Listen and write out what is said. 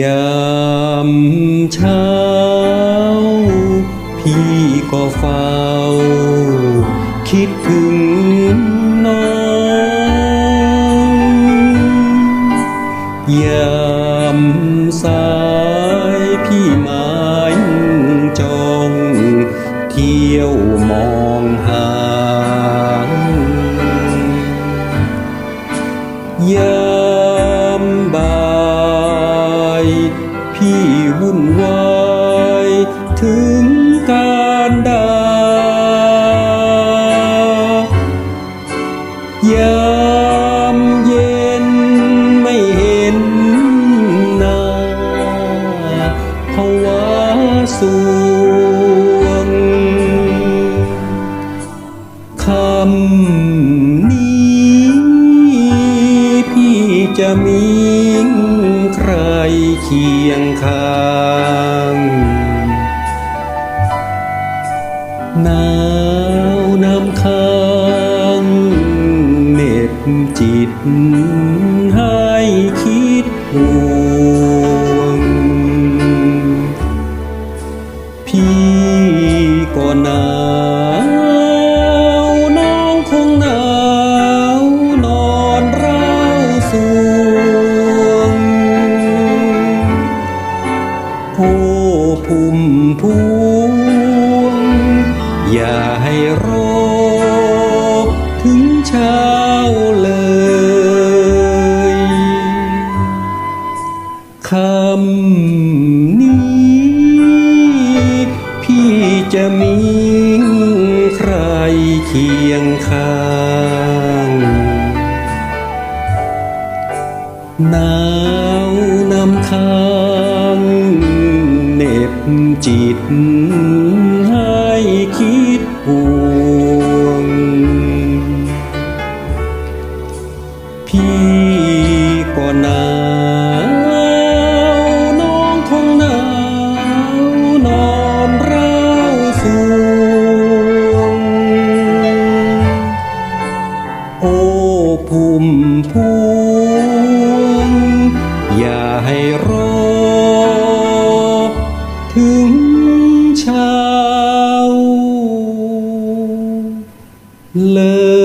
ยามเช้า พี่ก็เฝ้า คิดถึงน้องยามสายพี่หมายจ้องเที่ยวมองหายาม วุ่นวายถึงการดายามเย็นไม่เห็นนาภาวะสวงคำนี้พี่จะมีใครเคียงข้า หนาวนำค้างเหน็บจิตให้คิดห่วง พี่ก็หนาวน้องคงหนาวนอนร้าสวงโอ้พุ่มพวง อย่าให้รอถึงเช้าเลยคำนี้พี่จะมีใครเคียงข้างหนาวนำค้า หนาวน้องคงหนาวนอนร้าวสวงโอ้พุ่มพวงอย่าให้รอถึงเช้าเลย